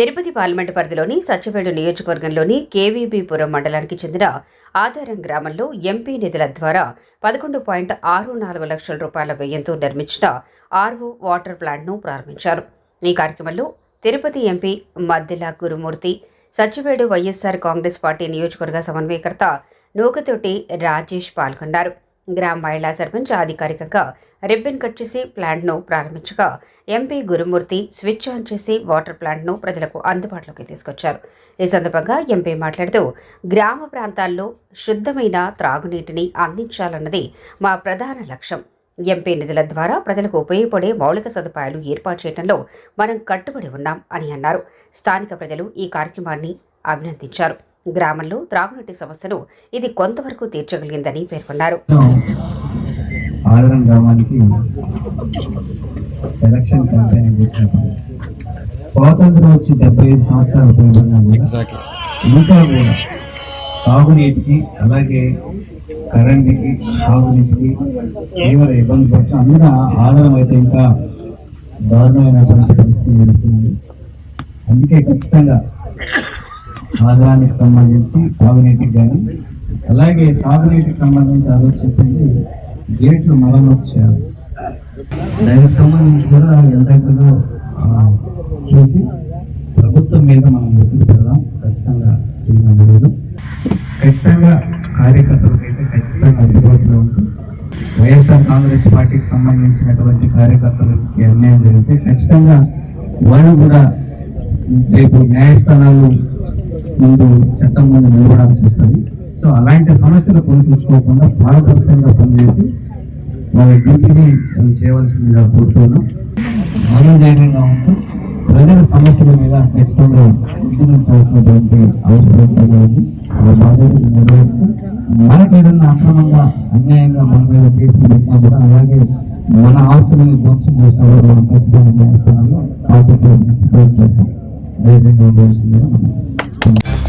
Tirupati parliament పరిధిలోని సత్యవేడు నియోజకవర్గంలోని కేవీబీపురం మండలానికి చెందిన ఆధారం గ్రామంలో ఎంపీ నిధుల ద్వారా పదకొండు పాయింట్ ఆరు నాలుగు లక్షల రూపాయల వ్యయంతో నిర్మించిన ఆర్వో వాటర్ ప్లాంట్ను ప్రారంభించారు. ఈ కార్యక్రమంలో Tirupati MP Maddela Gurumurthy Satyavedu YSR Congress party నియోజకవర్గ సమన్వయకర్త నూకతోటి రాజేష్ పాల్గొన్నారు. గ్రామ మహిళా సర్పంచ్ అధికారికంగా రిబ్బన్ కట్ చేసి ప్లాంట్ను ప్రారంభించగా ఎంపీ గురుమూర్తి స్విచ్ ఆన్ చేసి వాటర్ ప్లాంట్ను ప్రజలకు అందుబాటులోకి తీసుకొచ్చారు. ఈ సందర్భంగా ఎంపీ మాట్లాడుతూ గ్రామ ప్రాంతాల్లో శుద్ధమైన త్రాగునీటిని అందించాలన్నది మా ప్రధాన లక్ష్యం. ఎంపీ నిధుల ద్వారా ప్రజలకు ఉపయోగపడే మౌలిక సదుపాయాలు ఏర్పాటు చేయడంలో మనం కట్టుబడి ఉన్నాం అని అన్నారు. స్థానిక ప్రజలు ఈ కార్యక్రమాన్ని అభినందించారు. గ్రామంలో త్రాగునీటి సమస్యను ఇది కొంతవరకు తీర్చగలిగిందని పేర్కొన్నారు. స్వాతంత్రం వచ్చి డెబ్బై ఐదు సంవత్సరాలు ఇంకా కూడా తాగునీటికి అలాగే కరెంట్కి తాగునీటికి తీవ్ర ఇబ్బంది పడుతూ అందున ఆదరం అయితే ఇంకా దారుణమైనటువంటి పరిస్థితి జరుగుతుంది అందుకే ఖచ్చితంగా ఆదాయానికి సంబంధించి తాగునీటికి కానీ అలాగే సాగునీటికి సంబంధించి ఆ చెప్పింది గేట్లు మరమ్మతు చేయాలి. దానికి సంబంధించి కూడా ఎంతైతుందో చూసి ప్రభుత్వం మీద మనం ఒత్తిడి పెడదాం. ఖచ్చితంగా చేయడం జరగదు ఖచ్చితంగా కార్యకర్తలకైతే అయితే ఖచ్చితంగా అందుబాటులో ఉంటుంది వైఎస్ఆర్ కాంగ్రెస్ పార్టీకి సంబంధించినటువంటి కార్యకర్తలకి అన్యాయం జరిగితే ఖచ్చితంగా వాళ్ళు కూడా రేపు న్యాయస్థానాలు ముందు చట్టం ముందు నిలబడాల్సి వస్తుంది. సో అలాంటి సమస్యలు కొనిపించుకోకుండా పారదర్శకంగా పనిచేసి వాళ్ళ డ్యూటీని వాళ్ళు చేయవలసిందిగా కోరుతున్నాం. ఆనందకరంగా ఉంటూ ప్రజల సమస్యల మీద ఖచ్చితంగా ఉద్యమించాల్సినటువంటి అవసరం ఎంతైనా ఉంది ఆ నెరవేర్చి మనకి ఏదన్నా అక్రమంగా అన్యాయంగా మన మీద కేసులు పెట్టినా కూడా అలాగే మన ఆస్తులను ధ్వంసం చేసిన వాళ్ళు మనం ఖచ్చితంగా న్యాయస్థానంలో బాధ్యత చేస్తాం ధైర్యంగా ఉండవలసిందిగా Thank you.